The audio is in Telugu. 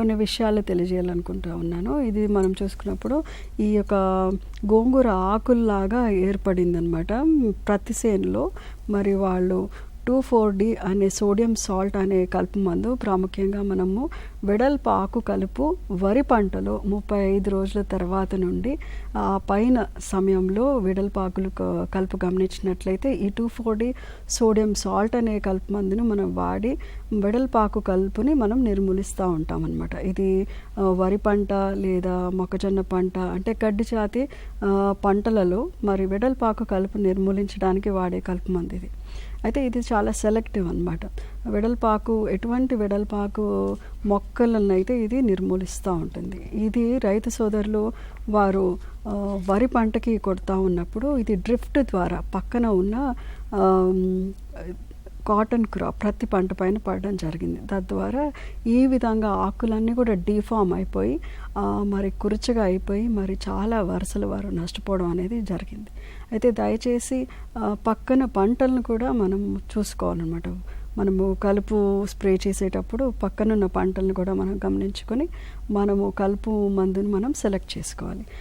కొన్ని విషయాలు తెలియజేయాలనుకుంటా ఉన్నాను. ఇది మనం చూసుకున్నప్పుడు ఈ యొక్క గోంగూర ఆకుల్లాగా ఏర్పడిందనమాట. ప్రతి సేనులో మరి వాళ్ళు టూ ఫోర్ డి అనే సోడియం సాల్ట్ అనే కలుపు మందు ప్రాముఖ్యంగా మనము వెడల్పు ఆకు కలుపు వరి పంటలో ముప్పై ఐదు రోజుల తర్వాత నుండి ఆ పైన సమయంలో వెడల్పు ఆకులు కలుపు గమనించినట్లయితే ఈ two four D sodium salt అనే కలుపు మందును మనం వాడి వెడల్పాకు కలుపుని మనం నిర్మూలిస్తూ ఉంటామన్నమాట. ఇది వరి పంట లేదా మొక్కజొన్న పంట అంటే గడ్డి జాతి పంటలలో మరి వెడల్పాకు కలుపు నిర్మూలించడానికి వాడే కలుపు మంది ఇది. అయితే ఇది చాలా సెలెక్టివ్ అనమాట వెడల్పాకు ఎటువంటి వెడల్పాకు మొక్కలను అయితే ఇది నిర్మూలిస్తూ ఉంటుంది. ఇది రైతు సోదరులు వారు వరి పంటకి కొడతా ఉన్నప్పుడు ఇది డ్రిఫ్ట్ ద్వారా పక్కన ఉన్న కాటన్ క్రాప్ ప్రతి పంట పైన పడడం జరిగింది. తద్వారా ఈ విధంగా ఆకులన్నీ కూడా డీఫామ్ అయిపోయి మరి కురుచగా అయిపోయి మరి చాలా వరుసలు వారు నష్టపోవడం అనేది జరిగింది. అయితే దయచేసి పక్కన పంటలను కూడా మనం చూసుకోవాలన్నమాట. మనము కలుపు స్ప్రే చేసేటప్పుడు పక్కనున్న పంటలను కూడా మనం గమనించుకొని మనము కలుపు మందుని మనం సెలెక్ట్ చేసుకోవాలి.